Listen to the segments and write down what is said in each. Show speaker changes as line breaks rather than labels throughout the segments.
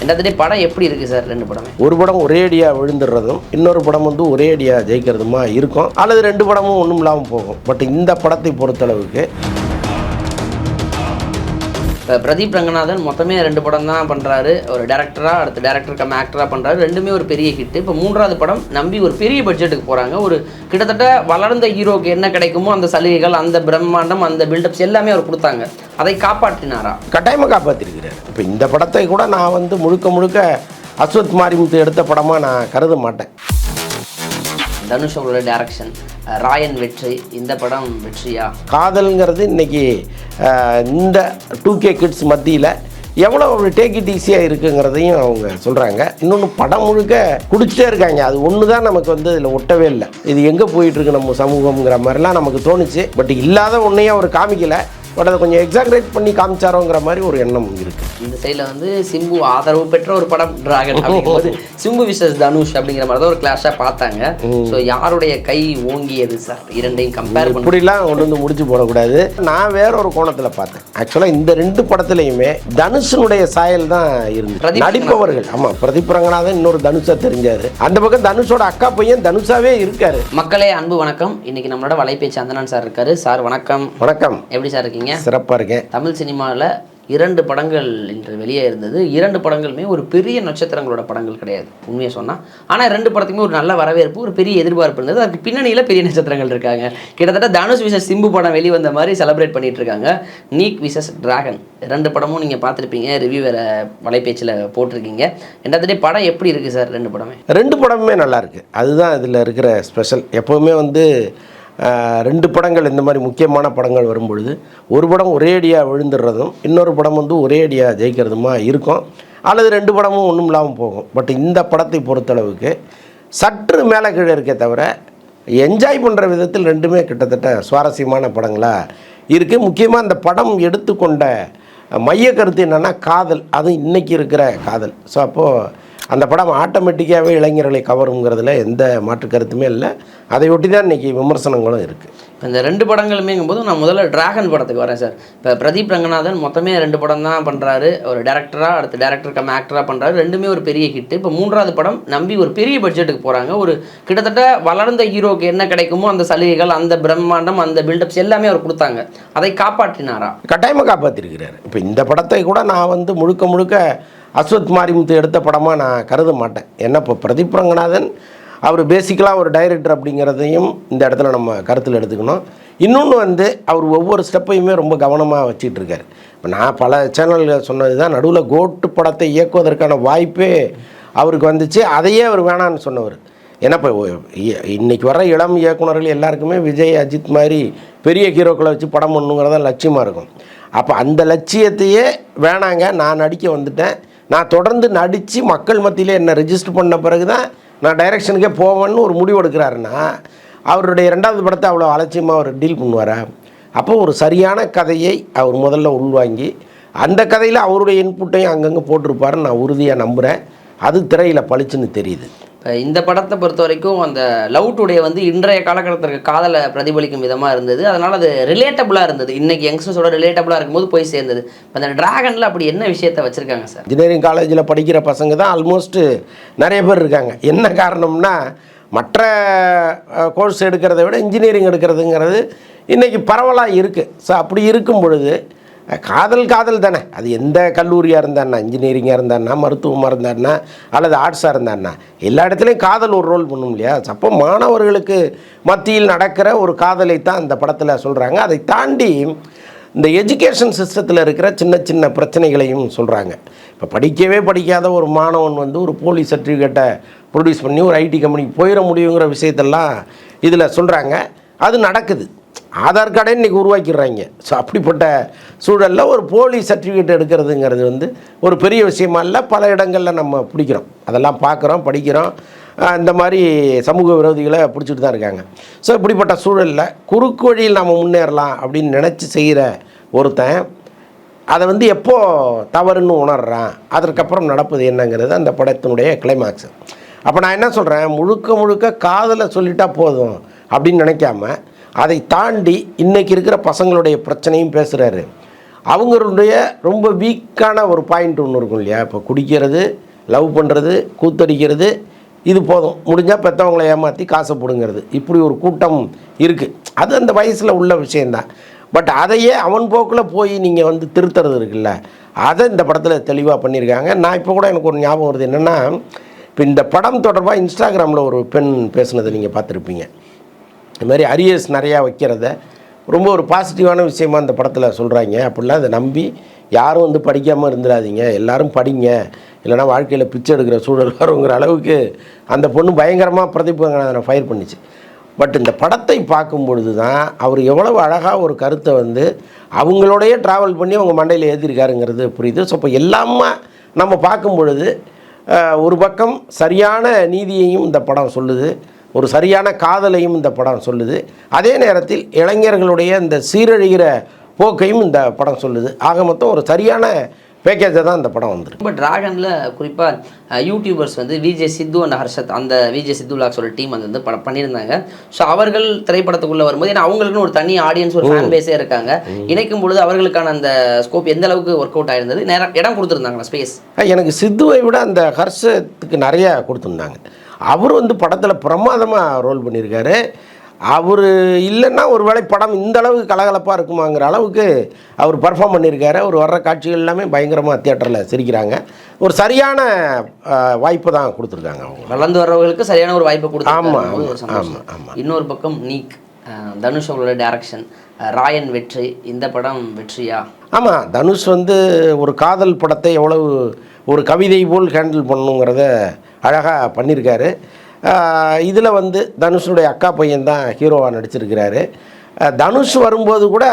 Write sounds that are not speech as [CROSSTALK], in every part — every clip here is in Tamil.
ரெண்டாவது படம் எப்படி இருக்குது சார் ரெண்டு படமே?
ஒரு படம் ஒரே அடியாக விழுந்துடுறதும் இன்னொரு படம் வந்து ஒரே அடியாக ஜெயிக்கிறதுமா இருக்கும். அல்லது ரெண்டு படமும் ஒன்றும் இல்லாமல் போகும். பட் இந்த படத்தை பொறுத்தளவுக்கு
பிரதீப் ரங்கநாதன் மொத்தமே ரெண்டு படம் தான் பண்ணுறாரு ஒரு டேரக்டராக அடுத்து டேரக்டர் கம் ஆக்டராக பண்ணுறாரு ரெண்டுமே ஒரு பெரிய ஹிட்டு இப்போ மூன்றாவது படம் நம்பி ஒரு பெரிய பட்ஜெட்டுக்கு போகிறாங்க ஒரு கிட்டத்தட்ட வளர்ந்த ஹீரோக்கு என்ன கிடைக்குமோ அந்த சலுகைகள் அந்த பிரம்மாண்டம் அந்த பில்டப்ஸ் எல்லாமே அவர் கொடுத்தாங்க. அதை காப்பாற்றினாரா?
கட்டாயமாக காப்பாற்றிருக்கிறார் இப்போ இந்த படத்தை கூட நான் வந்து முழுக்க முழுக்க அஸ்வத் மாரிமுத்து எடுத்த படமாக நான் கருத மாட்டேன்.
தனுஷ் அவங்களோட டேரக்ஷன் ராயன் வெற்றி இந்த படம் வெற்றியா?
காதல்ங்கிறது இன்னைக்கு இந்த டூ கே கிட்ஸ் மத்தியில் எவ்வளோ ஒரு டேக் இட் ஈஸியாக இருக்குங்கிறதையும் அவங்க சொல்கிறாங்க இன்னொன்று படம் முழுக்க குடிச்சிட்டே இருக்காங்க. அது ஒன்று தான் நமக்கு வந்து இதில் ஒட்டவே இல்லை. இது எங்கே போயிட்டுருக்கு நம்ம சமூகம்ங்கிற மாதிரிலாம் நமக்கு தோணுச்சு. பட் இல்லாத ஒன்றையும் அவர் காமிக்கலை. பட் அதை கொஞ்சம் எக்ஸாக்ரேட் பண்ணி காமிச்சாரோங்கிற மாதிரி ஒரு எண்ணம் இருக்குது
இந்த சைடில் வந்து சிம்பு ஆதரவு பெற்ற ஒரு படம் டிராகன் அப்படிங்கும்போது சிம்பு விசஸ் தனுஷ் அப்படிங்கிற மாதிரி தான் ஒரு கிளாஷாக பார்த்தாங்க. ஸோ யாருடைய கை ஓங்கியது சார் இரண்டையும் கம்பேர் பண்ணி.
இப்படிலாம் கொண்டு வந்து முடிச்சு போடக்கூடாது. நான் வேற ஒரு கோணத்தில் பார்த்தேன். ஆக்சுவலாக இந்த ரெண்டு படத்துலையுமே தனுஷனுடைய சாயல் தான் இருந்துச்சு நடிப்பவர்கள். ஆமாம் பிரதீப் ரங்கநாதன் இன்னொரு தனுஷா தெரிஞ்சாரு. அந்த பக்கம் தனுஷோட அக்கா பையன் தனுஷாவே இருக்காரு.
மக்களே அன்பு வணக்கம். இன்னைக்கு நம்மளோட வலைபேச்சு அந்தனான் சார் இருக்காரு. சார் வணக்கம்.
வணக்கம்.
எப்படி சார் இருக்கீங்க?
சிறப்பாக இருக்கேன்.
தமிழ் சினிமாவில் இரண்டு படங்கள் இன்று வெளியே இருந்தது. இரண்டு படங்களுமே ஒரு பெரிய நட்சத்திரங்களோட படங்கள் கிடையாது உண்மையை சொன்னால் ஆனால் ரெண்டு படத்துக்குமே ஒரு நல்ல வரவேற்பு ஒரு பெரிய எதிர்பார்ப்பு இருந்தது. அதுக்கு பின்னணியில் பெரிய நட்சத்திரங்கள் இருக்காங்க. கிட்டத்தட்ட தனுஷ் விசஸ் சிம்பு படம் வெளிவந்த மாதிரி செலிப்ரேட் பண்ணிட்டு இருக்காங்க. நீக் விசஸ் டிராகன். ரெண்டு படமும் நீங்கள் பார்த்துருப்பீங்க. ரிவ்யூ வேற வலைபேச்சில் போட்டிருக்கீங்க. ரெண்டாவது படம் எப்படி இருக்குது சார் ரெண்டு படமே?
ரெண்டு படமுமே நல்லா இருக்கு. அதுதான் இதில் இருக்கிற ஸ்பெஷல் எப்போவுமே வந்து ரெண்டு படங்கள் இந்த மாதிரி முக்கியமான படங்கள் வரும்பொழுது ஒரு படம் ஒரே அடியாக விழுந்துடுறதும் இன்னொரு படம் வந்து ஒரே அடியாக ஜெயிக்கிறதுமா இருக்கும் அல்லது ரெண்டு படமும் ஒன்றும் இல்லாமல் போகும். பட் இந்த படத்தை பொறுத்தளவுக்கு சற்று மேலே கீழே இருக்கே தவிர என்ஜாய் பண்ணுற விதத்தில் ரெண்டுமே கிட்டத்தட்ட சுவாரஸ்யமான படங்களாக இருக்குது முக்கியமாக இந்த படம் எடுத்துக்கொண்ட மைய கருத்து என்னென்னா காதல். அதுவும் இன்றைக்கி இருக்கிற காதல். ஸோ அப்போது அந்த படம் ஆட்டோமேட்டிக்காகவே இளைஞர்களை கவருங்கிறதுல எந்த மாற்று கருத்துமே இல்லை. அதை ஒட்டி தான் இன்றைக்கி விமர்சனங்களும் இருக்குது
இந்த ரெண்டு படங்களுமேங்கும்போது நான் முதல்ல டிராகன் படத்துக்கு வரேன் சார். இப்போ பிரதீப் ரங்கநாதன் மொத்தமே ரெண்டு படம் தான் பண்ணுறாரு ஒரு டேரக்டராக அடுத்து டேரக்டர் கம் ஆக்டராக பண்ணுறாரு ரெண்டுமே ஒரு பெரிய ஹிட் இப்போ மூன்றாவது படம் நம்பி ஒரு பெரிய பட்ஜெட்டுக்கு போகிறாங்க ஒரு கிட்டத்தட்ட வளர்ந்த ஹீரோக்கு என்ன கிடைக்குமோ அந்த சலுகைகள் அந்த பிரம்மாண்டம் அந்த பில்டப்ஸ் எல்லாமே அவர் கொடுத்தாங்க. அதை காப்பாற்றினாரா?
கட்டாயமாக காப்பாற்றிருக்கிறார் இப்போ இந்த படத்தை கூட நான் வந்து முழுக்க முழுக்க அஸ்வத் மாரிமுத்து எடுத்த படமாக நான் கருத மாட்டேன். ஏன்னா இப்போ பிரதீப் ரங்கநாதன் அவர் பேசிக்கலாக ஒரு டைரக்டர் அப்படிங்கிறதையும் இந்த இடத்துல நம்ம கருத்தில் எடுத்துக்கணும். இன்னொன்று வந்து அவர் ஒவ்வொரு ஸ்டெப்பையுமே ரொம்ப கவனமாக வச்சிட்டு இருக்காரு இப்போ நான் பல சேனல்கள் சொன்னது தான் நடுவில் கோட்டு படத்தை இயக்குவதற்கான வாய்ப்பே அவருக்கு வந்துச்சு. அதையே அவர் வேணான்னு சொன்னவர். ஏன்னா இப்போ இன்றைக்கி வர இளம் இயக்குனர்கள் எல்லாருக்குமே விஜய் அஜித் மாதிரி பெரிய ஹீரோக்களை வச்சு படம் பண்ணுங்கிறதான் லட்சியமாக இருக்கும். அப்போ அந்த லட்சியத்தையே வேணாங்க நான் நடிக்க வந்துட்டேன். நான் தொடர்ந்து நடித்து மக்கள் மத்தியில் என்னை ரெஜிஸ்டர் பண்ண பிறகு தான் நான் டைரக்ஷனுக்கே போவேன்னு ஒரு முடிவு எடுக்கிறாருன்னா அவருடைய ரெண்டாவது படத்தை அவ்வளோ அலட்சியமாக அவர் டீல் பண்ணுவாரா? அப்போ ஒரு சரியான கதையை அவர் முதல்ல உள்வாங்கி அந்த கதையில் அவருடைய இன்புட்டையும் அங்கங்கே போட்டிருப்பாருன்னு நான் உறுதியாக நம்புகிறேன் அது திரையில் பளிச்சுன்னு தெரியுது.
இப்போ இந்த படத்தை பொறுத்த வரைக்கும் அந்த லவ் டுடே வந்து இன்றைய காலகட்டத்திற்கு காதலை பிரதிபலிக்கும் விதமாக இருந்தது. அதனால் அது ரிலேட்டபுளாக இருந்தது. இன்றைக்கி யங்ஸ்டர்ஸோட ரிலேட்டபுளாக இருக்கும்போது போய் சேர்ந்தது. அந்த டிராகனில் அப்படி என்ன விஷயத்தை வச்சுருக்காங்க சார்
இன்ஜினியரிங் காலேஜில் படிக்கிற பசங்க தான் ஆல்மோஸ்ட்டு நிறைய பேர் இருக்காங்க. என்ன காரணம்னா மற்ற கோர்ஸ் எடுக்கிறத விட இன்ஜினியரிங் எடுக்கிறதுங்கிறது இன்றைக்கி பரவலாக இருக்குது ஸோ அப்படி இருக்கும் பொழுது காதல் காதல் தானே. அது எந்த கல்லூரியாக இருந்தான்னா இன்ஜினியரிங்காக இருந்தான்னா மருத்துவமாக இருந்தான்னா அல்லது ஆர்ட்ஸாக இருந்தான்னா எல்லா இடத்துலையும் காதல் ஒரு ரோல் பண்ணும் இல்லையா? அப்போ மாணவர்களுக்கு மத்தியில் நடக்கிற ஒரு காதலை தான் இந்த படத்தில் சொல்கிறாங்க அதை தாண்டி இந்த எஜுகேஷன் சிஸ்டத்தில் இருக்கிற சின்ன சின்ன பிரச்சனைகளையும் சொல்கிறாங்க இப்போ படிக்கவே படிக்காத ஒரு மாணவன் வந்து ஒரு போலீஸ் சர்டிஃபிகேட்டை ப்ரொடியூஸ் பண்ணி ஒரு ஐடி கம்பெனிக்கு போயிட முடியுங்கிற விஷயத்தெல்லாம் இதில் சொல்கிறாங்க அது நடக்குது. ஆதார் கார்டே இன்றைக்கி உருவாக்கிடுறாங்க. ஸோ அப்படிப்பட்ட சூழலில் ஒரு போலீஸ் சர்டிஃபிகேட் எடுக்கிறதுங்கிறது வந்து ஒரு பெரிய விஷயமா இல்லை பல இடங்களில் நம்ம பிடிக்கிறோம். அதெல்லாம் பார்க்குறோம் படிக்கிறோம். இந்த மாதிரி சமூக விரோதிகளை பிடிச்சிட்டு தான் இருக்காங்க. ஸோ இப்படிப்பட்ட சூழலில் குறுக்கு வழியில் நம்ம முன்னேறலாம் அப்படின்னு நினச்சி செய்கிற ஒருத்தன் அதை வந்து எப்போ தவறுன்னு உணர்றான் அதற்கப்புறம் நடப்பது என்னங்கிறது அந்த படத்தினுடைய கிளைமாக்ஸ் அப்போ நான் என்ன சொல்கிறேன் முழுக்க முழுக்க காதலை சொல்லிட்டா போதும் அப்படின்னு நினைக்காம அதை தாண்டி இன்றைக்கி இருக்கிற பசங்களுடைய பிரச்சனையும் பேசுகிறாரு அவங்களுடைய ரொம்ப வீக்கான ஒரு பாயிண்ட் ஒன்று இருக்கும் இல்லையா? இப்போ குடிக்கிறது லவ் பண்ணுறது கூத்தடிக்கிறது இது போதும். முடிஞ்சால் பெற்றவங்களை ஏமாற்றி காசை பிடுங்கிறது. இப்படி ஒரு கூட்டம் இருக்குது அது அந்த வயசில் உள்ள விஷயந்தான் பட் அதையே அவன் போக்கில் போய் நீங்கள் வந்து திருத்துறது இருக்குல்ல? அதை இந்த படத்தில் தெளிவாக பண்ணியிருக்காங்க. நான் இப்போ கூட எனக்கு ஒரு ஞாபகம் வருது. என்னென்னா இப்போ இந்த படம் தொடர்பாக இன்ஸ்டாகிராமில் ஒரு பெண் பேசுனதை நீங்கள் பார்த்துருப்பீங்க. இதுமாதிரி அரியர்ஸ் நிறையா வைக்கிறத ரொம்ப ஒரு பாசிட்டிவான விஷயமா அந்த படத்தில் சொல்கிறாங்க அப்படிலாம் அதை நம்பி யாரும் வந்து படிக்காமல் இருந்துடாதீங்க. எல்லாரும் படிங்க. இல்லைனா வாழ்க்கையில் பிச்சை எடுக்கிற சூழல் வருங்கிற அளவுக்கு அந்த பொண்ணு பயங்கரமாக பிரதிபங்கனை ஃபயர் பண்ணிச்சு. பட் இந்த படத்தை பார்க்கும் பொழுது தான் அவர் எவ்வளவு அழகாக ஒரு கருத்தை வந்து அவங்களோடையே ட்ராவல் பண்ணி அவங்க மண்டையில் ஏற்றிருக்காருங்கிறது புரியுது. ஸோ இப்போ எல்லாமே நம்ம பார்க்கும் பொழுது ஒரு பக்கம் சரியான நீதியையும் இந்த படம் சொல்லுது. ஒரு சரியான காதலையும் இந்த படம் சொல்லுது. அதே நேரத்தில் இளைஞர்களுடைய இந்த சீரழிகிற போக்கையும் இந்த படம் சொல்லுது. ஆக மொத்தம் ஒரு சரியான பேக்கேஜை தான் இந்த படம் வந்திருக்கு.
இப்போ டிராகனில் குறிப்பாக யூடியூபர்ஸ் வந்து விஜே சித்து அண்ட் ஹர்ஷத் அந்த விஜே சித்து லாக்ஸோட டீம் வந்து வந்து படம் பண்ணியிருந்தாங்க. ஸோ அவர்கள் திரைப்படத்துக்குள்ளே வரும்போது ஏன்னா அவங்களுக்குன்னு ஒரு தனி ஆடியன்ஸ் ஒரு ஃபேன் பேஸே இருக்காங்க. இணைக்கும் பொழுது அவர்களுக்கான அந்த ஸ்கோப் எந்த அளவுக்கு ஒர்க் அவுட் ஆயிருந்தது? நேரம் இடம் கொடுத்துருந்தாங்களா? ஸ்பேஸ்
எனக்கு சித்துவை விட அந்த ஹர்ஷத்துக்கு நிறைய கொடுத்துருந்தாங்க. அவர் வந்து படத்தில் பிரமாதமாக ரோல் பண்ணியிருக்காரு. அவர் இல்லைன்னா ஒரு வேளை படம் இந்த அளவுக்கு கலகலப்பாக இருக்குமாங்கிற அளவுக்கு அவர் பர்ஃபார்ம் பண்ணியிருக்காரு. அவர் வர்ற காட்சிகள் எல்லாமே பயங்கரமாக தியேட்டரில் சிரிக்கிறாங்க. ஒரு சரியான வாய்ப்பு தான் கொடுத்துருக்காங்க அவங்க.
வளர்ந்து வர்றவங்களுக்கு சரியான ஒரு வாய்ப்பை
ஆமா,
கொடுத்தாங்க ஒரு
ஆமா,
சந்தோஷம்.
ஆமா.
இன்னொரு பக்கம் நீக் தனுஷ் அவங்களோட டேரக்ஷன் ராயன் வெற்றி இந்த படம் வெற்றியா?
ஆமாம் தனுஷ் வந்து ஒரு காதல் படத்தை எவ்வளவு ஒரு கவிதை போல் ஹேண்டில் பண்ணுங்கிறத அழகாக பண்ணியிருக்காரு. இதில் வந்து தனுஷனுடைய அக்கா பையன் தான் ஹீரோவாக நடிச்சிருக்கிறாரு. தனுஷ் வரும்போது கூட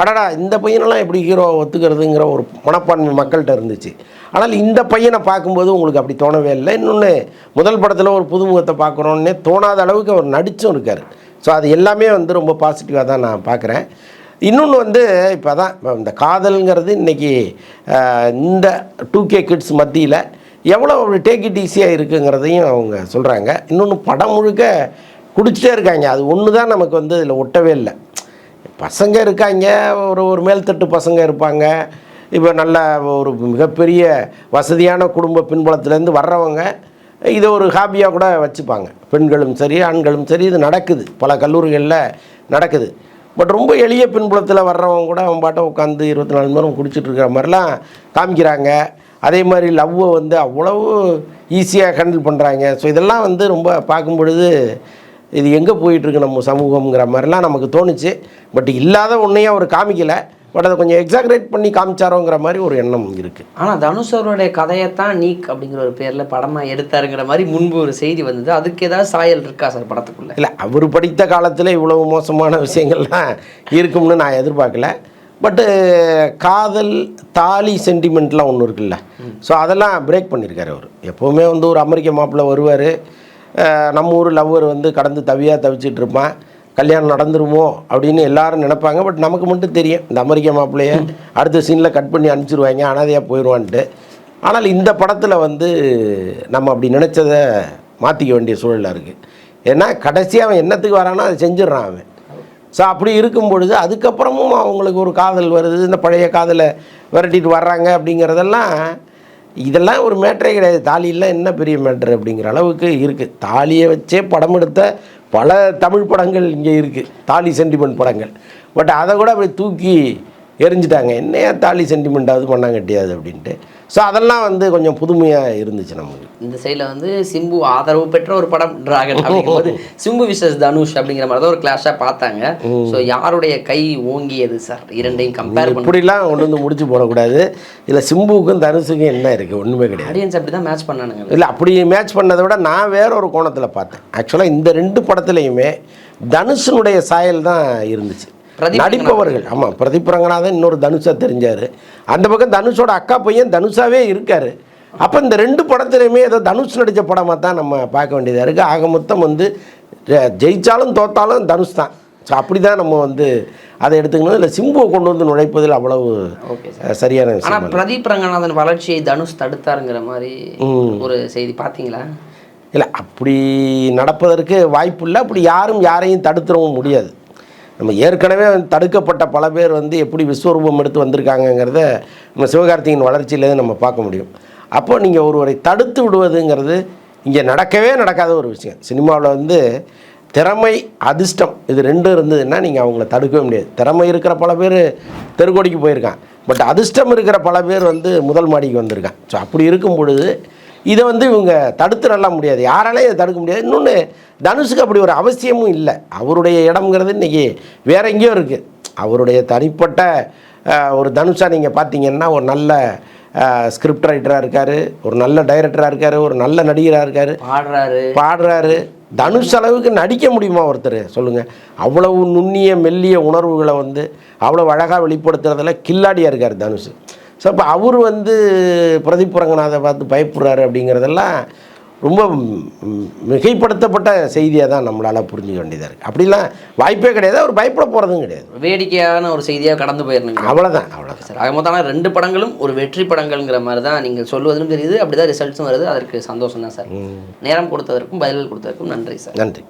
அடடா இந்த பையனெல்லாம் எப்படி ஹீரோ ஒத்துக்கிறதுங்கிற ஒரு மனப்பான்மை மக்கள்கிட்ட இருந்துச்சு. ஆனால் இந்த பையனை பார்க்கும்போது உங்களுக்கு அப்படி தோணவே இல்லை. இன்னொன்று முதல் படத்தில் ஒரு புதுமுகத்தை பார்க்குறோன்னே தோணாத அளவுக்கு அவர் நடிச்சும் இருக்கார். ஸோ அது எல்லாமே வந்து ரொம்ப பாசிட்டிவாக தான் நான் பார்க்குறேன். இன்னொன்று வந்து இப்போ தான் இந்த காதல்ங்கிறது இன்றைக்கி இந்த டூ கே கிட்ஸ் மத்தியில் எவ்வளோ ஒரு டேக் இட் ஈஸியாக இருக்குங்கிறதையும் அவங்க சொல்கிறாங்க இன்னொன்று படம் முழுக்க குடிச்சிட்டே இருக்காங்க. அது ஒன்று தான் நமக்கு வந்து இதில் ஒட்டவே இல்லை. பசங்க இருக்காங்க. ஒரு ஒரு மேல்தட்டு பசங்க இருப்பாங்க. இப்போ நல்ல ஒரு மிகப்பெரிய வசதியான குடும்ப பின்புலத்துலேருந்து வர்றவங்க இதை ஒரு ஹாபியாக கூட வச்சுப்பாங்க. பெண்களும் சரி ஆண்களும் சரி இது நடக்குது. பல கல்லூரிகளில் நடக்குது. பட் ரொம்ப எளிய பின்புலத்தில் வர்றவங்க கூட அவன் பாட்டை உட்காந்து இருபத்தி நாலு மணி நேரம் குடிச்சிட்டு இருக்கிற மாதிரிலாம் காமிக்கிறாங்க. அதே மாதிரி லவ்வை வந்து அவ்வளவு ஈஸியாக ஹேண்டில் பண்ணுறாங்க ஸோ இதெல்லாம் வந்து ரொம்ப பார்க்கும் பொழுது இது எங்கே போயிட்டுருக்கு நம்ம சமூகம்ங்கிற மாதிரிலாம் நமக்கு தோணுச்சு. பட் இல்லாத ஒன்றையும் அவர் காமிக்கலை. பட் அதை கொஞ்சம் எக்ஸாக்ரேட் பண்ணி காமிச்சாரோங்கிற மாதிரி ஒரு எண்ணம் இருக்குது
ஆனால் தனுஷ் அவருடைய கதையைத்தான் நீக் அப்படிங்கிற ஒரு பேரில் படமாக எடுத்தாருங்கிற மாதிரி முன்பு ஒரு செய்தி வந்தது. அதுக்கு ஏதாவது சாயல் இருக்கா சார் படத்துக்குள்ள?
இல்லை அவர் படித்த காலத்தில் இவ்வளவு மோசமான விஷயங்கள்லாம் இருக்கும்னு நான் எதிர்பார்க்கல. பட்டு காதல் தாலி சென்டிமெண்ட்லாம் ஒன்று இருக்குல்ல. ஸோ அதெல்லாம் பிரேக் பண்ணியிருக்காரு அவர். எப்போவுமே வந்து ஒரு அமெரிக்க மாப்பிள்ளை வருவார். நம்ம ஊர் லவ்வர் வந்து கடந்து தவியாக தவிச்சிட்டு இருப்பான். கல்யாணம் நடந்துருமோ அப்படின்னு எல்லாரும் நினைப்பாங்க. பட் நமக்கு மட்டும் தெரியும். இந்த அமெரிக்க மாப்பிள்ளைய அடுத்த சீனில் கட் பண்ணி அனுப்பிச்சிருவாங்க. அனாதையாக போயிடுவான்ட்டு ஆனால் இந்த படத்தில் வந்து நம்ம அப்படி நினச்சதை மாற்றிக்க வேண்டிய சூழலாக இருக்குது ஏன்னா கடைசியாக அவன் என்னத்துக்கு வரானோ அதை செஞ்சிடறான் அவன். ஸோ அப்படி இருக்கும் பொழுது அதுக்கப்புறமும் அவங்களுக்கு ஒரு காதல் வருது. இந்த பழைய காதலை விரட்டிட்டு வர்றாங்க அப்படிங்கிறதெல்லாம் இதெல்லாம் ஒரு மேட்டரே கிடையாது. தாலியெல்லாம் என்ன பெரிய மேட்ரு அப்படிங்கிற அளவுக்கு இருக்குது தாலியை வச்சே படம் எடுத்த பல தமிழ் படங்கள் இங்கே இருக்குது தாலி சென்டிமெண்ட் படங்கள். பட் அதை கூட அப்படி தூக்கி எரிஞ்சிட்டாங்க என்னையா தாலி சென்டிமெண்ட்டாவது பண்ணாங்க கட்டியாது அப்படின்ட்டு. ஸோ அதெல்லாம் வந்து கொஞ்சம் புதுமையாக இருந்துச்சு நமக்கு
இந்த சைடில் வந்து சிம்பு ஆதரவு பெற்ற ஒரு படம் டிராகன் அப்படிங்கும்போது [LAUGHS] சிம்பு விசஸ் தனுஷ் அப்படிங்கிற மாதிரி தான் ஒரு கிளாஷாக பார்த்தாங்க. ஸோ யாருடைய கை ஓங்கியது சார் இரண்டையும் கம்பேர்
இப்படிலாம் கொண்டு வந்து முடிச்சு போடக்கூடாது. இதில் சிம்புவுக்கும் தனுஷுக்கும் என்ன இருக்குது ஒன்றுமே கிடையாது.
ஆடியன்ஸ் அப்படி தான் மேட்ச் பண்ணானுங்க.
இல்லை அப்படி மேட்ச் பண்ணதை விட நான் வேற ஒரு கோணத்தில் பார்த்தேன். ஆக்சுவலாக இந்த ரெண்டு படத்துலையுமே தனுஷனுடைய சாயல் தான் இருந்துச்சு. நடிப்பவர்கள். ஆமாம் பிரதீப் ரங்கநாதன் இன்னொரு தனுஷா தெரிஞ்சார். அந்த பக்கம் தனுஷோட அக்கா பையன் தனுஷாவே இருக்கார். அப்போ இந்த ரெண்டு படத்துலையுமே ஏதோ தனுஷ் நடித்த படமாக தான் நம்ம பார்க்க வேண்டியதாக இருக்குது ஆக மொத்தம் வந்து ஜெ- ஜெயிச்சாலும் தோத்தாலும் தனுஷ் தான். ஸோ அப்படி தான் நம்ம வந்து அதை எடுத்துக்கணும். இல்லை சிம்புவை கொண்டு வந்து நுழைப்பதில் அவ்வளவு சரியான
ஆனா
விஷயம் அல்ல.
பிரதீப் ரங்கநாதன் வளர்ச்சியை தனுஷ் தடுத்தாருங்கிற மாதிரி. ஒரு செய்தி பாத்தீங்களா
இல்லை அப்படி நடப்பதற்கு வாய்ப்பு இல்லை. அப்படி யாரும் யாரையும் தடுத்துடவும் முடியாது. நம்ம ஏற்கனவே தடுக்கப்பட்ட பல பேர் வந்து எப்படி விஸ்வரூபம் எடுத்து வந்திருக்காங்கங்கிறத நம்ம சிவகார்த்தியின் வளர்ச்சியிலேருந்து நம்ம பார்க்க முடியும். அப்போது நீங்கள் ஒருவரை தடுத்து விடுவதுங்கிறது இங்கே நடக்கவே நடக்காத ஒரு விஷயம். சினிமாவில் வந்து திறமை அதிர்ஷ்டம் இது ரெண்டும் இருந்ததுன்னா நீங்கள் அவங்கள தடுக்கவே முடியாது. திறமை இருக்கிற பல பேர் தெருக்கோடிக்கு போயிருக்கான் பட் அதிர்ஷ்டம் இருக்கிற பல பேர் வந்து முதல் மாடிக்கு வந்திருக்கான் ஸோ அப்படி இருக்கும் பொழுது இதை வந்து இவங்க தடுத்துடலாம் முடியாது. யாராலையும் இதை தடுக்க முடியாது. இன்னொன்று தனுஷுக்கு அப்படி ஒரு அவசியமும் இல்லை. அவருடைய இடம்ங்கிறது இன்றைக்கி வேற எங்கேயோ இருக்குது அவருடைய தனிப்பட்ட ஒரு தனுஷா நீங்கள் பார்த்தீங்கன்னா ஒரு நல்ல ஸ்கிரிப்ட் ரைட்டராக இருக்கார். ஒரு நல்ல டைரக்டராக இருக்கார். ஒரு நல்ல நடிகராக இருக்கார்.
பாடுறாரு.
பாடுறாரு. தனுஷ் அளவுக்கு நடிக்க முடியுமா ஒருத்தர்? சொல்லுங்கள் அவ்வளவு நுண்ணிய மெல்லிய உணர்வுகளை வந்து அவ்வளோ அழகாக வெளிப்படுத்துறதுல கில்லாடியாக இருக்கார் தனுஷ். ஸோ அப்போ அவர் வந்து பிரதீப் ரங்கநாதை பார்த்து பயப்படுறாரு அப்படிங்கிறதெல்லாம் ரொம்ப மிகைப்படுத்தப்பட்ட செய்தியாக தான் நம்மளால் புரிஞ்சுக்க வேண்டியதாக இருக்குது அப்படிலாம் வாய்ப்பே கிடையாது. அவர் பயப்பட போகிறதும் கிடையாது.
வேடிக்கையான ஒரு செய்தியாக கடந்து போயிடணும்
அவ்வளோதான் அவ்வளோதான்
சார் ஆக மொத்தம் ஆனால் ரெண்டு படங்களும் ஒரு வெற்றி படங்கள்ங்கிற மாதிரி தான் நீங்கள் சொல்வதிலும் தெரியுது. அப்படி தான் ரிசல்ட்ஸும் வருது. அதற்கு சந்தோஷம் தான் சார் நேரம் கொடுத்ததற்கும் பதில்கள் கொடுத்ததற்கும் நன்றி சார்.
நன்றி.